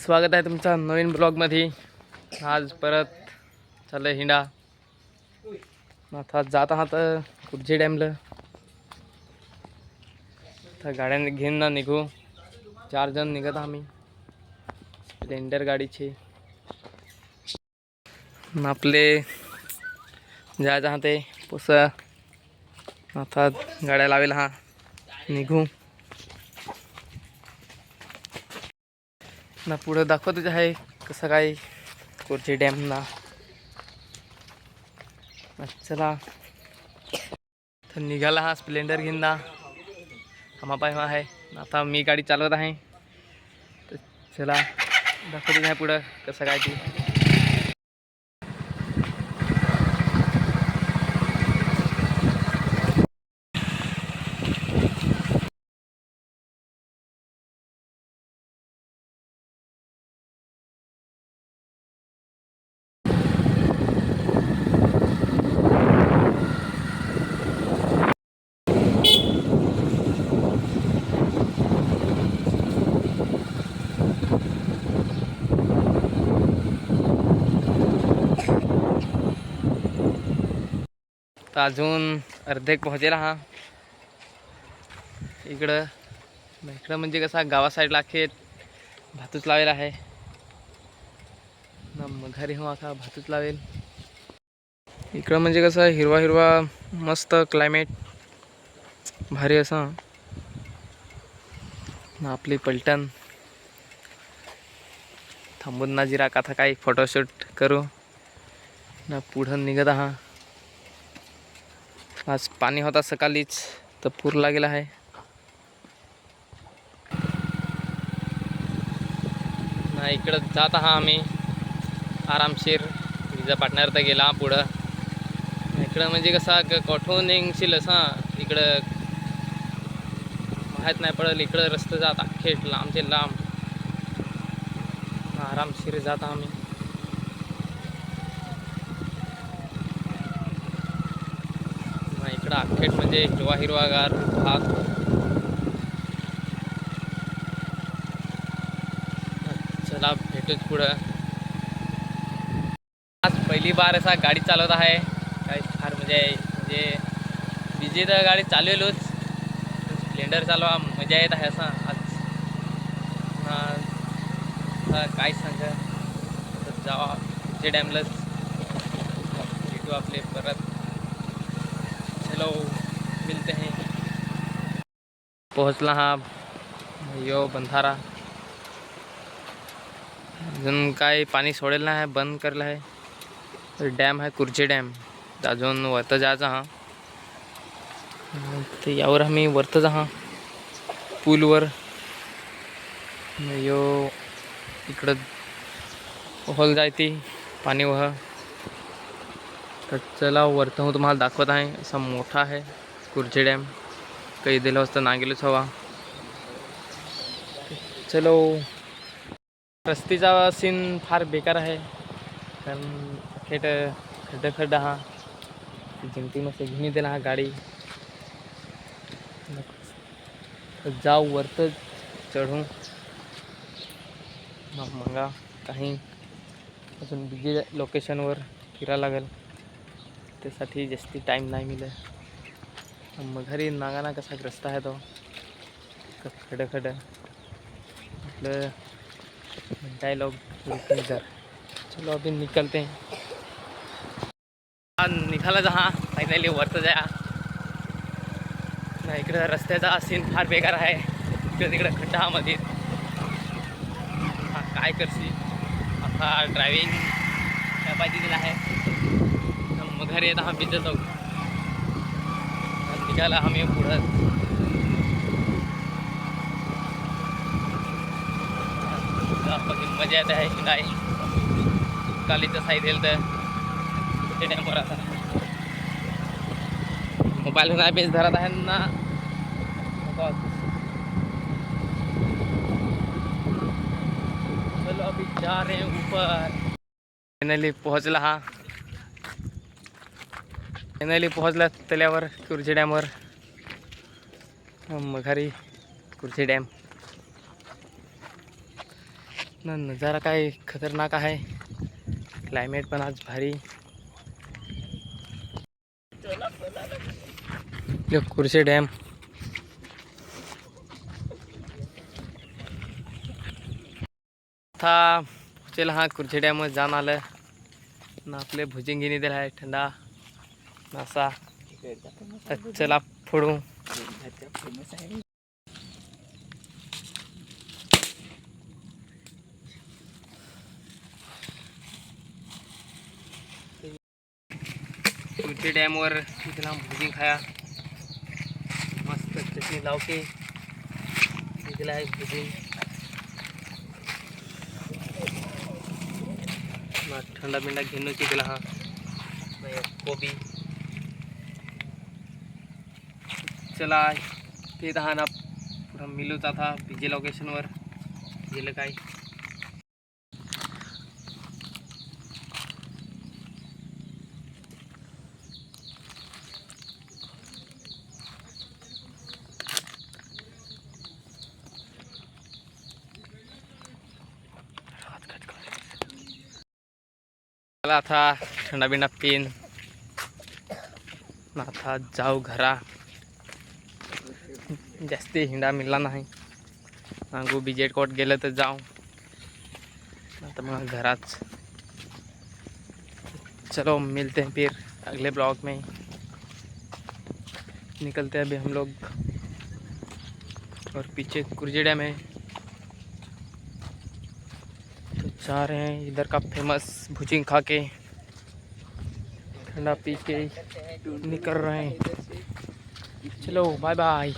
स्वागत आहे तुमचा नवीन ब्लॉगमध्ये. आज परत चाललं हिंडा. आता जात आहात कुर्जी डॅमला. तर गाड्या घेऊन ना निघू. चार जण निघत आम्ही. स्प्लेंडर गाडीचे. आपले जायचं हा ते पुस. आता गाड्या लावेल हा. निघू. ना पुढं दाखवतच आहे कसं काय कोरचे डॅम ना. चला. तर निघाला हा स्प्लेंडर घेऊन ना. आम्हा आहे. आता मी गाडी चालवत आहे. तर चला दाखवतच आहे पुढं कसं काय ती. तर अजून अर्धेक पोहोचेला हा. इकडं इकडं म्हणजे कसा गावा साईडला खेत भातूच लावेल आहे. ना मग घरी हो आता भातूच लावेल. इकडं म्हणजे कसं हिरवा हिरवा मस्त क्लायमेट भारी असं. ना आपली पलटण. थांबून ना जिरा काथा काही फोटोशूट करू. ना पुढं निघत आहा. आज पाणी होता सकाळीच तर पूर लागेला आहे. ना इकडं जात आहा आम्ही. आरामशीर विजा पाटणार तर गेला पुढं. इकडं म्हणजे कसा क- कोठून येशील असा इकडं माहीत नाही पडेल इकडं रस्ते जात अख्खे लांबचे लांब. आरामशीर जात आम्ही. इकडं अख्खेट म्हणजे हिरवा हिरवागार भाग. चला भेटूच पुढं. आज पहिली बार असा गाडी चालवत आहे. काही फार म्हणजे म्हणजे बिजी तर गाडी चालवेलच. स्प्लेंडर चालवा मजा येत आहे असा आज. काय सांग जावा डॅमलाच. भेटू आपले परत. चलो मिलते हैं। पोहोचला हा यो बंधारा। अजून काय पाणी सोडेल नाही आहे बंद करलं आहे डॅम आहे कुर्चे डॅम। अजून वरतं जायचं हा। ते यावर आम्ही वरतं जा पूलवर यो इकडं होल जायती पाणी वह। तर चला वरतं तुम्हाला दाखवत आहे. असा मोठा आहे कुर्चे डॅम. काही दिलं असतं ना गेलोच हवा चलो. रस्तीचा सीन फार बेकार आहे. कारण खेट खड्डा खड्डा हा. जिंकती मस्त घेऊन दिला हा गाडी. तर जाऊ वरतं चढू मग मंगा काही. अजून बिजी लोकेशनवर फिरा लागेल. त्यासाठी जास्ती टाईम नाही मिळत. मग घरी नागाना कसा रस्ता आहे तो? क- खडं खडं आपलं डायलॉग जर चलो अभी निकलते. हैं निघाला जा फायनली वरचं जा. नाही इकडं रस्त्याचा सीन फार बेकार आहे. इकडं तिकडं खड्डामध्ये हा काय करशी आता ड्रायव्हिंग काय पाहिजे आहे. घरी येत हा भिजत जाऊ. निघाला आम्ही पुढं. मजा येत आहे की नाही. कालीचं साईड येईल तर. ते डॅमवर आता. मोबाईल नाही बेस धरत आहे ना. चलो अभी जा रहे हैं ऊपर. फाइनली पोहोचला हा. फायनली पोहोचला तल्यावर कुर्ची डॅमवर. मग घरी कुर्ची डॅम. ना नजारा काय खतरनाक आहे. क्लायमेट पण आज भारी. यो डॅम. था पोचेल हा कुर्से डॅम जाण आलं. ना आपले भुजिंगिनी दिला आहे थंडा. नासा चला फोडू तुमच्या डॅमवर तिथला भुजिंग खाया. मस्त चटणी लावते. तिथला आहे भुजिंग थंडा ठंडा बिंडा घेऊन तिथला हा. कोबी. चला ते दहा ना पुढं मिलूच आता बीजे लोकेशनवर गेलं काय? चला आता ठंडा बिंडा पीन. आता जाऊ घरा. जास्ती हिंडा मिळला नाही. मागू बिजेट कोट गेलं तर जाऊ. आता मग घराच चलो, मिलते हैं फिर अगले ब्लॉग में. निकलते हैं अभी हम लोग. और पीछे कुर्जी डैम है तो जा रहे हैं इधर का फ़ेमस भुजिंग खा के ठंडा पी के निकल रहे हैं. चलो बाय बाय